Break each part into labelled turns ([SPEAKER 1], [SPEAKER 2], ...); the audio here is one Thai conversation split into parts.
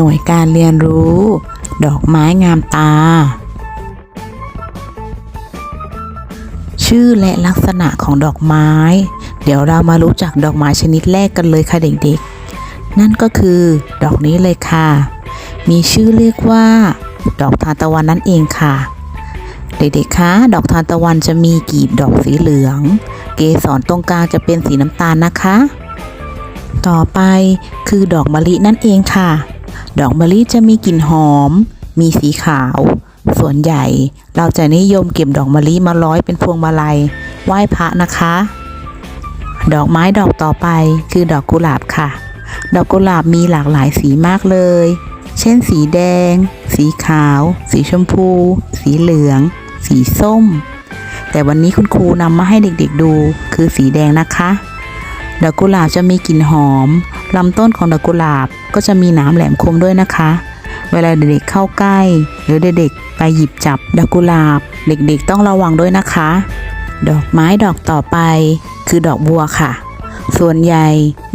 [SPEAKER 1] หน่วยการเรียนรู้ ดอกไม้งามตา ชื่อและลักษณะของดอกไม้ เดี๋ยวเรามารู้จักดอกไม้ชนิดแรกกันเลยค่ะเด็กๆ นั่นก็คือ ดอกนี้เลยค่ะ มีชื่อเรียกว่า ดอกทานตะวันนั่นเองค่ะเด็กๆ คะ ดอกทานตะวันจะมีกีบดอกสีเหลือง เกสรตรงกลางจะเป็นสีน้ำตาลนะคะ ต่อไปคือดอกมะลินั่นเองค่ะ ดอกมะลิจะมีกลิ่นหอม มีสีขาว ส่วนใหญ่เราจะนิยมเก็บดอกมะลิมาร้อยเป็นพวงมาลัย ไหว้พระนะคะ ดอกไม้ดอกต่อไปคือดอกกุหลาบค่ะ ดอกกุหลาบมีหลากหลายสีมากเลย เช่น สีแดง สีขาว สีชมพู สีเหลือง สีส้ม แต่วันนี้คุณครูนำมาให้เด็กๆดู คือสีแดงนะคะ ดอกกุหลาบจะมีกลิ่นหอมลำต้นของดอกกุหลาบก็จะมีหนามแหลมคมด้วยนะคะ เวลาเด็กๆเข้าใกล้ หรือเด็กๆไปหยิบจับดอกกุหลาบ เด็กๆต้องระวังด้วยนะคะ ดอกไม้ดอกต่อไป คือดอกบัวค่ะ ส่วนใหญ่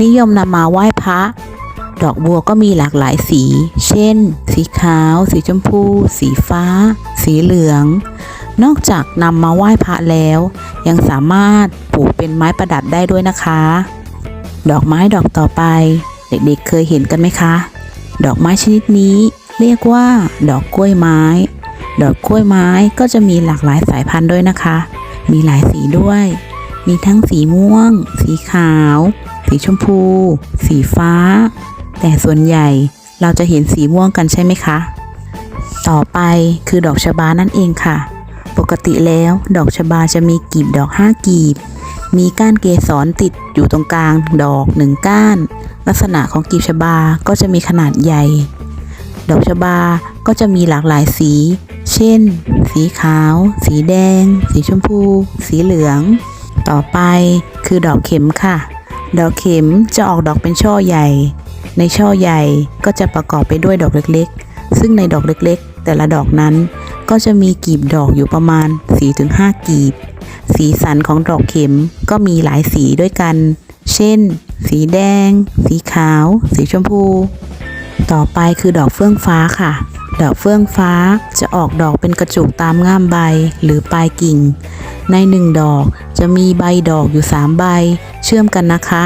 [SPEAKER 1] นิยมนำมาไหว้พระ ดอกบัวก็มีหลากหลายสี เช่น สีขาว สีชมพู สีฟ้า สีเหลือง นอกจากนำมาไหว้พระแล้ว ยังสามารถปลูกเป็นไม้ประดับได้ด้วยนะคะ ดอกไม้ดอกต่อไป เด็กๆเคยเห็นกันไหมคะ ดอกไม้ชนิดนี้เรียกว่า ดอกกล้วยไม้ ดอกกล้วยไม้ก็จะมีหลากหลายสายพันธุ์ด้วยนะคะ มีหลายสีด้วย มีทั้งสีม่วง สีขาว สีชมพู สีฟ้า แต่ส่วนใหญ่เราจะเห็นสีม่วงกันใช่ไหมคะ ต่อไปคือดอกชบานั่นเองค่ะ ปกติแล้วดอกชบาจะมีกีบดอก5กีบ มีก้านเกสรติดอยู่ตรงกลางดอกหนึ่งก้าน ลักษณะของกีบชบาก็จะมีขนาดใหญ่ ดอกชบาก็จะมีหลากหลายสี เช่น สีขาว สีแดง สีชมพู สีเหลือง ต่อไปคือดอกเข็มค่ะ ดอกเข็มจะออกดอกเป็นช่อใหญ่ ในช่อใหญ่ก็จะประกอบไปด้วยดอกเล็กๆ ซึ่งในดอกเล็กๆ แต่ละดอกนั้น ก็จะมีกีบดอกอยู่ประมาณ 4-5 กีบ สีสันของดอกเข็มก็มีหลายสีด้วยกัน เช่น สีแดง สีขาว สีชมพู ต่อไปคือดอกเฟื่องฟ้าค่ะ ดอกเฟื่องฟ้าจะออกดอกเป็นกระจุกตามง่ามใบหรือปลายกิ่ง ในหนึ่งดอกจะมีใบดอกอยู่ 3 ใบ เชื่อมกันนะคะ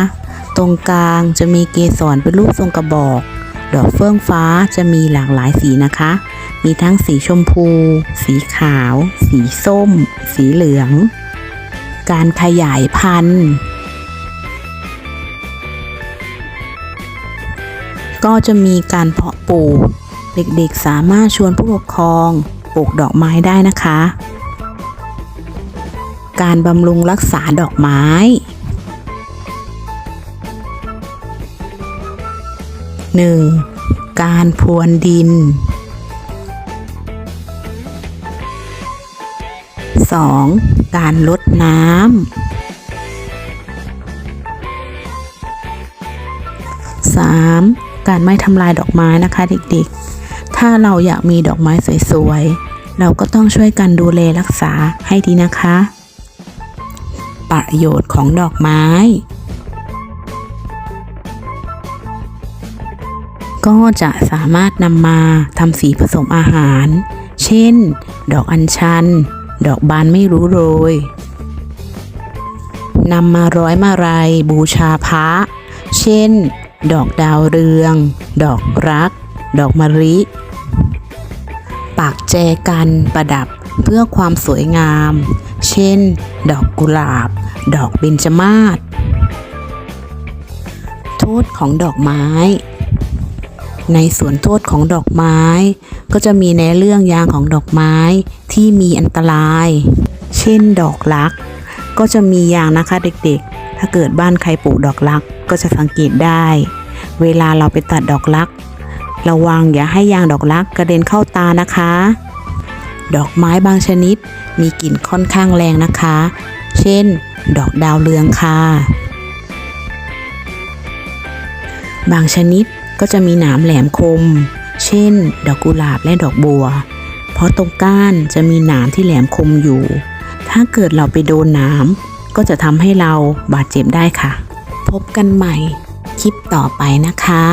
[SPEAKER 1] ตรงกลางจะมีเกสรเป็นรูปทรงกระบอก ดอกเฟื่องฟ้าจะมีหลากหลายสีนะคะ มีทั้งสีชมพู สีขาว สีส้ม สีเหลือง การขยายพันธุ์ ก็จะมีการเพาะปลูก เด็กๆสามารถชวนผู้ปกครองปลูกดอกไม้ได้นะคะ การบำรุงรักษาดอกไม้ 1. การพรวนดิน 2. การลดน้ำ 3. การไม่ทำลายดอกไม้นะคะเด็กๆ ถ้าเราอยากมีดอกไม้สวยๆ เราก็ต้องช่วยกันดูแลรักษาให้ดีนะคะ ประโยชน์ของดอกไม้ ก็จะสามารถนำมาทำสีผสมอาหาร เช่น ดอกอัญชัน ดอกบานไม่รู้โรยนำมาร้อยมาลัยบูชาพระเช่น ดอกดาวเรือง ดอกรัก ดอกมะลิ ปากแจกันประดับเพื่อความสวยงาม เช่น ดอกกุหลาบ ดอกเบญจมาศโทษของดอกไม้ ในส่วนโทษของดอกไม้ ก็จะมีในเรื่องยางของดอกไม้ที่มีอันตราย เช่นดอกรัก ก็จะมียางนะคะเด็กๆ ถ้าเกิดบ้านใครปลูกดอกรักก็จะสังเกตได้ เวลาเราไปตัดดอกรัก ระวังอย่าให้ยางดอกรักกระเด็นเข้าตานะคะ ดอกไม้บางชนิดมีกลิ่นค่อนข้างแรงนะคะ เช่น ดอกดาวเรืองค่ะ บางชนิด ก็จะมีหนามแหลมคม เช่น ดอกกุหลาบและดอกบัว เพราะตรงก้านจะมีหนามที่แหลมคมอยู่ ถ้าเกิดเราไปโดนหนามก็จะทำให้เราบาดเจ็บได้ค่ะ พบกันใหม่คลิปต่อไปนะคะ